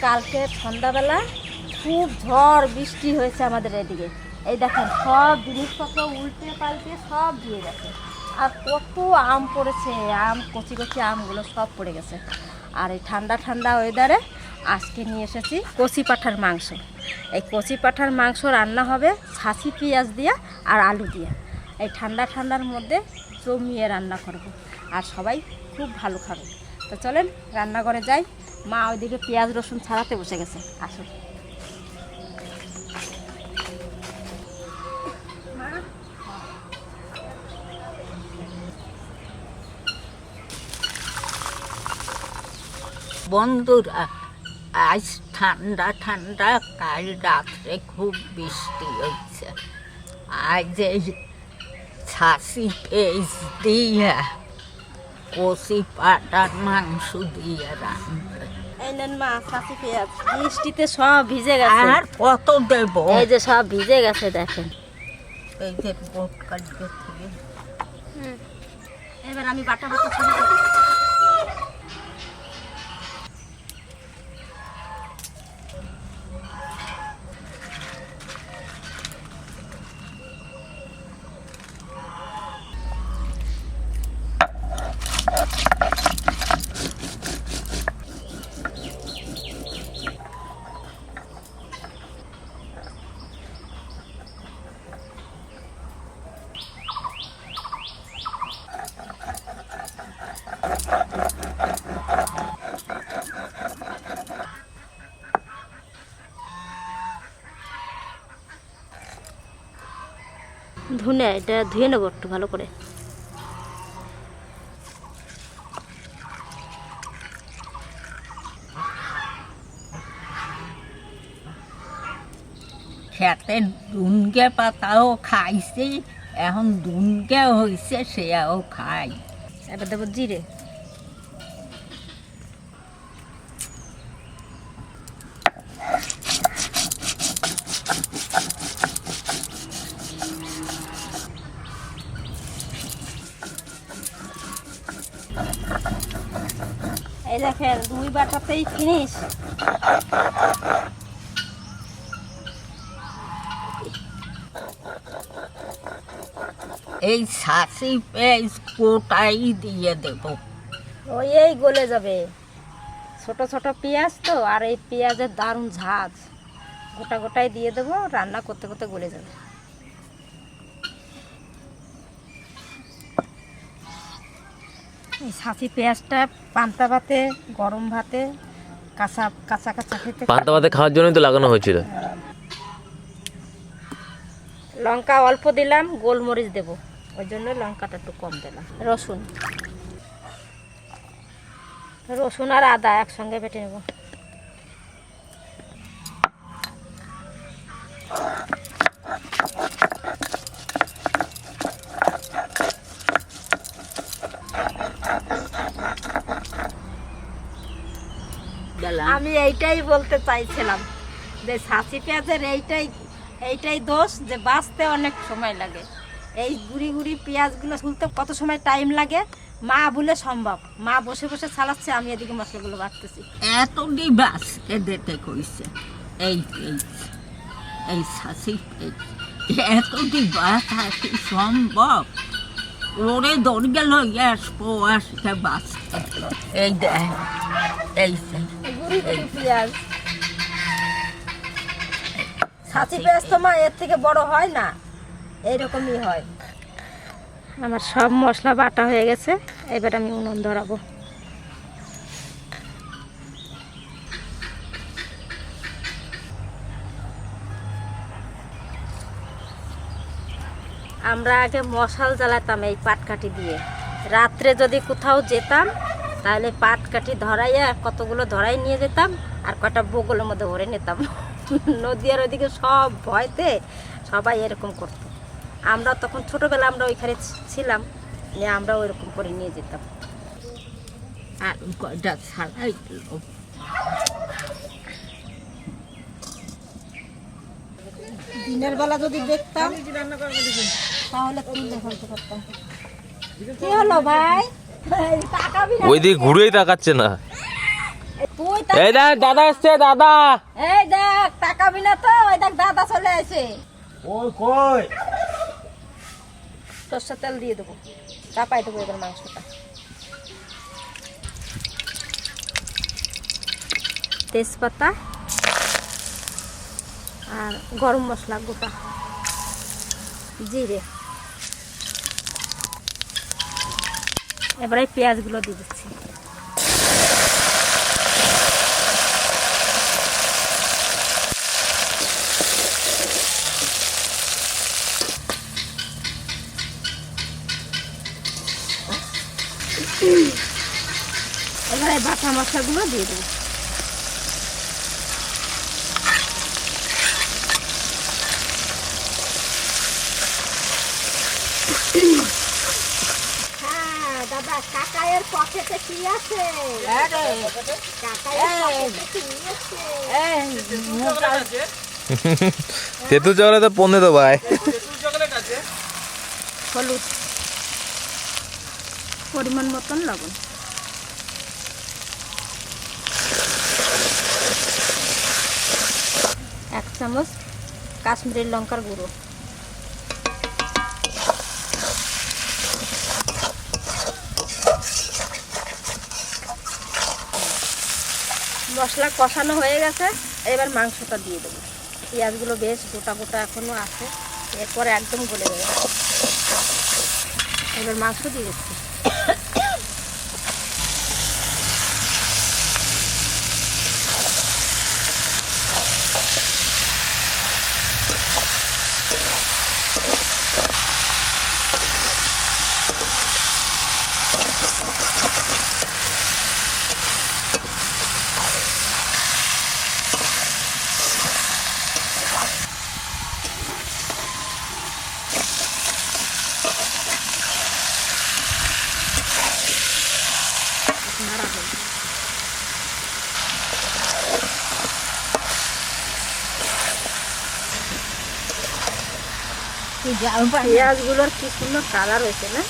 কালকে সন্ধ্যাবেলা খুব ঝড় বৃষ্টি হয়েছে আমাদের এদিকে। এই দেখেন, সব জিনিসপত্র উল্টে পাল্টে সব দিয়ে গেছে। আর কত আম পড়েছে, আম, কচি কচি আমগুলো সব পড়ে গেছে। আর এই ঠান্ডা ঠান্ডা ওয়েদারে আজকে নিয়ে এসেছি কচি পাঠার মাংস। এই কচি পাঠার মাংস রান্না হবে ছাঁচি পেঁয়াজ দিয়ে আর আলু দিয়ে। এই ঠান্ডা ঠান্ডার মধ্যে জমিয়ে রান্না করব। আর সবাই খুব ভালো খাবে। তো চলেন, রান্নাঘরে যাই। মা ওইদিকে পেঁয়াজ, রসুন ছাড়াতে বসে গেছে। আসুন বন্ধুরা আজ ঠান্ডা ঠান্ডা, কাল রাত্রে খুব বৃষ্টি হয়েছে। আজ এই ছাসি পেঁয়াজ দিয়ে কষি পাটার মাংস দিয়ে রান্না বৃষ্টিতে সব ভিজে গেছে। আর কত দেব? এই যে সব ভিজে গেছে দেখেন। এই যে এবার আমি বাটা বাটা শুরু করি ধুনে এটা ধুয়ে নেব একটু ভালো করে। খেতে দুনকে পাতাও খাইছে এখন দুনকে হয়েছে সেয়াও খাই। এবার দেবো জিরে। এই দেখেন দুই বাটাতেই ফিনিশ এই ছাসি পেঁয়াজ কোটাই দিয়ে দেব। ওই এই গলে যাবে। ছোট ছোট পেঁয়াজ তো আর এই পেঁয়াজের দারুণ ঝাঁজ। গোটা গোটাই দিয়ে দেবো রান্না করতে করতে গলে যাবে। ছাঁচি পেঁয়াজটা পান্তা ভাতে গরম ভাতে কাঁচা কাঁচা কাঁচা খেতে পান্তা ভাতে খাওয়ার জন্যই তো লাগানো হয়েছিল। লঙ্কা অল্প দিলাম গোলমরিচ দেব। ওই জন্য লঙ্কাটা একটু কম দিলাম। রসুন। রসুন আর আদা একসঙ্গে বেটে নেব গেলাম আমি এইটাই বলতে চাইছিলাম যে ছাঁচি পেঁয়াজের এইটাই এইটাই দোষ যে বাঁচতে অনেক সময় লাগে। এই গুড়ি গুড়ি পেঁয়াজগুলো তুলতে কত সময় টাইম লাগে? মা বলে সম্ভব। মা বসে বসে চালাচ্ছে আমি এদিকে মশলাগুলো বাটতেছি এত ডিবাস এদেরকে কইছে। এই এই এই পেঁয়াজ এত ডিবাস আছে সম্ভব? ওরে দরজা লইয়া আসব, আসতে বাস এই দেখ, এই পেঁয়াজ পেঁয়াজ এর থেকে হয় না। হয়। আমার সব মশলা বাটা হয়ে গেছে, এবার আমি উনুন ধরাবো। আমরা আগে মশাল জ্বালাতাম এই পাটকাঠি দিয়ে। রাত্রে যদি কোথাও যেতাম তাহলে পাটকাঠি ধরাইয়া কতগুলো ধরাই নিয়ে যেতাম আর কটা বগলের মধ্যে ভরে নিতাম। নদীয়ার ওইদিকে সব ভয়তে সবাই এরকম করতো। আমরা তখন ছোটোবেলা আমরা ওইখানে ছিলাম নিয়ে আমরা ওইরকম করে নিয়ে যেতাম। আর ছাড়াই দিনের বেলা যদি দেখতাম তাহলে কি হলো ভাই? ওই দিকে ঘুরেই তাকাচ্ছে না। এই দেখ দাদা এসছে দাদা। এই দেখ তাকাবি না তো ওই দেখ দাদা চলে আসে। ওই কই? সর্ষের তেল দিয়ে দেবো। চাপাই দেবো এবার মাংসটা। তেজপাতা আর গরম মশলা গোটা। জিরে। এবারে পেঁয়াজগুলো দিয়ে দিচ্ছি। এবারে বাটা মশলাগুলো দিয়ে দেবো হ্যাঁ দাদা কাকায়ের পকেটে কি আছে? পকেটে কি আছে? তেঁতুল চকলে তো পনে তো ভাই। হলুদ। পরিমাণ মতন লবণ। এক চামচ কাশ্মীরি লঙ্কার গুঁড়ো। মশলা কষানো হয়ে গেছে, এবার মাংসটা দিয়ে দেবো। পেঁয়াজগুলো বেশ গোটা গোটা এখনও আছে, এরপরে একদম গলে যাবে এবার মাংস দিয়ে দিচ্ছি নাড়া হবে পেঁয়াজগুলোর কি সুন্দর কালার হয়েছে না?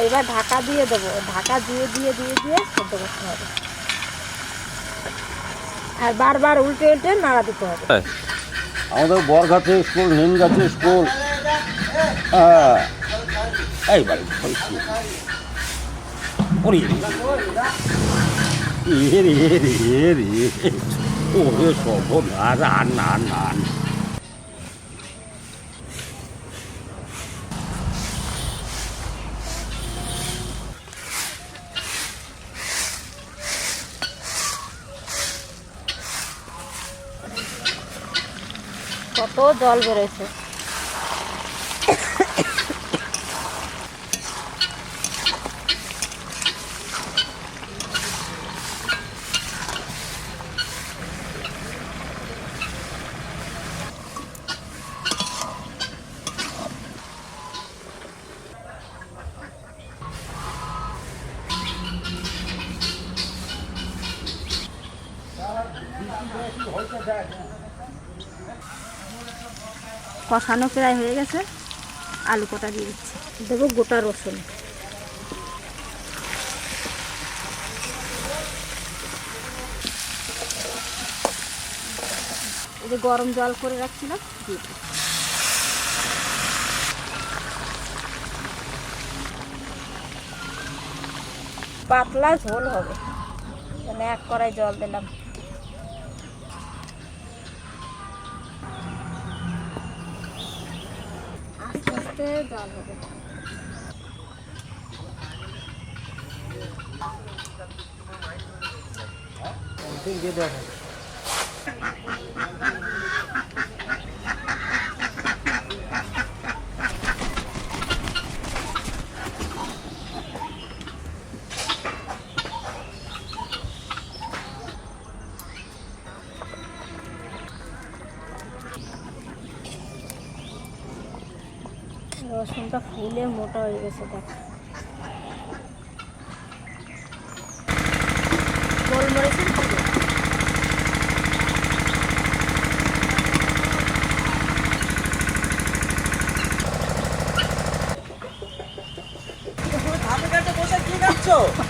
এইবার ঢাকা দিয়ে দেবো। ঢাকা দিয়ে দিয়ে দিয়ে দিয়ে সেদ্ধ করতে হবে। আর বারবার উল্টে উল্টে নাড়া দিতে হবে। আমাদের বরগাছে স্কুল নিমগাছে স্কুল। হ্যাঁ। এই বাড়ি হয়েছি ওরে এ রে এ রে এ রে ওরে সর্বনাশ আর না না। কত জল বেরোয়েছে কষানো প্রায় হয়ে গেছে। আলু কটা দিয়ে দিচ্ছি। দেবো গোটা রসুন। এই যে গরম জল করে রাখছিলাম দিয়ে পাতলা ঝোল হবে। মানে এক কড়াই জল দিলাম। আস্তে জল হবে। রসুনটা ফুলে মোটা হয়ে গেছে দেখ। গোলমরিচের গুঁড়ো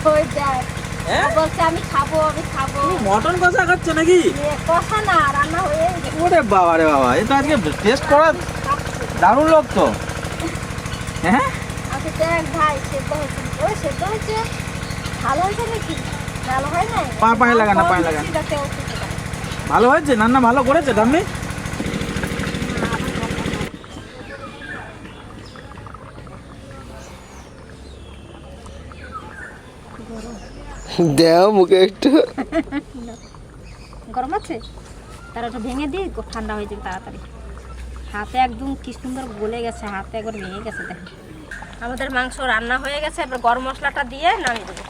ওই দেখ হ্যাঁ? বলছে আমি খাব আমি খাব। মটন কষা খাচ্ছ নাকি? কষা না রান্না হয়ে ওরে বাবা রে বাবা এটা আজকে টেস্ট করা দারুণ লোক তো। হ্যাঁ? দেখ ভাই সেদ্ধ হয়েছে। ওই সেদ্ধ হয়েছে। ভালো হয়েছে নাকি? ভালো হয় না পা- পায়ে লাগা না, পায়ে লাগা। ভালো হয়েছে? রান্না ভালো করেছে দাম্মি দেও মুখে একটু। গরম আছে? তার ওটা ভেঙে দিই ঠান্ডা হয়ে যাবে তাড়াতাড়ি। হাতে একদম কি সুন্দর গলে গেছে, হাতে একবার ভেঙে গেছে দেখেন। আমাদের মাংস রান্না হয়ে গেছে, এবার গরম মশলাটা দিয়ে নামিয়ে দেবো।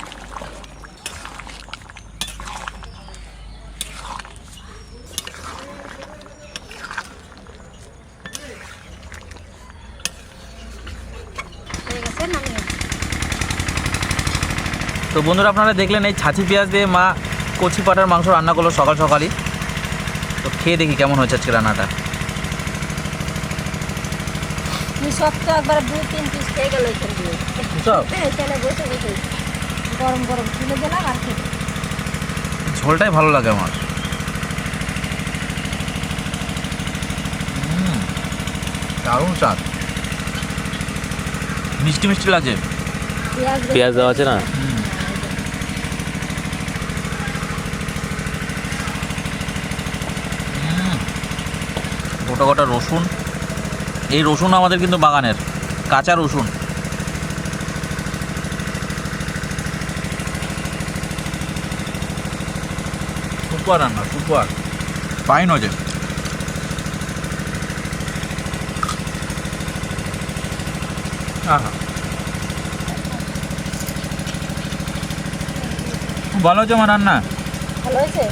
তো বন্ধুরা, আপনারা দেখলেন এই ছাঁচি পেঁয়াজ দিয়ে মা কচি পাটার মাংস রান্না করল সকাল সকালই। তো খেয়ে দেখি কেমন হয়েছে আজকে রান্নাটা। সত্য একবার দুই তিন পিস খেয়ে গেল এখান দিয়ে। হ্যাঁ এখানে বসে বসে। গরম গরম তুলে দিলাম আর ঝোলটাই ভালো লাগে আমার। দারুণ স্বাদ। মিষ্টি মিষ্টি লাগছে পেঁয়াজ পেঁয়াজ দেওয়া আছে না? গোটা গোটা রসুন। এই রসুন আমাদের কিন্তু বাগানের কাঁচা রসুন। সুপার রান্না সুপার ফাইন হয়েছে। আহা। খুব ভালো হয়েছে আমার রান্না? ভালো হয়েছে?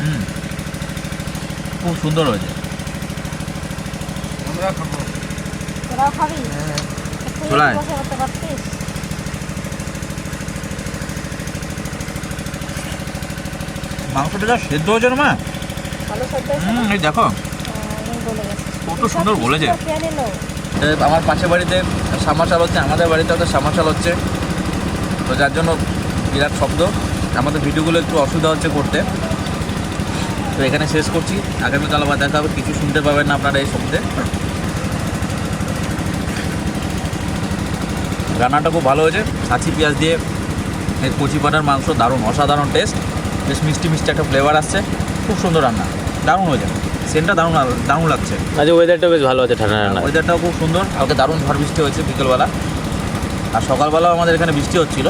খুব সুন্দর হয়েছে। তোরাও খাবি। একটু চলে পারছিস মাংসটা যা সেদ্ধ হয়েছে মা? দেখো। কত সুন্দর। এ, আমার পাশের বাড়িতে সামাশাল হচ্ছে আমাদের বাড়িতেও তো সামাশাল হচ্ছে। তো যার জন্য বিরাট শব্দ। আমাদের ভিডিওগুলো একটু অসুবিধা হচ্ছে করতে। তো এখানে শেষ করছি। আগামীকাল আবার দেখা হবে। কিছু শুনতে পাবেন না আপনারা এই শব্দে। রান্নাটা খুব ভালো হয়েছে। ছাঁচি পেঁয়াজ দিয়ে এই কচি পাটার মাংস দারুণ অসাধারণ টেস্ট বেশ মিষ্টি মিষ্টি একটা ফ্লেভার আসছে। খুব সুন্দর রান্না। দারুণ হয়েছে। সেন্টটা দারুণ দারুণ লাগছে। আজ ওয়েদারটা বেশ ভালো আছে ঠান্ডা রান্না ওয়েদারটাও খুব সুন্দর। কালকে দারুণ ঝড় বৃষ্টি হয়েছে বিকেলবেলা। আর সকালবেলাও আমাদের এখানে বৃষ্টি হচ্ছিল।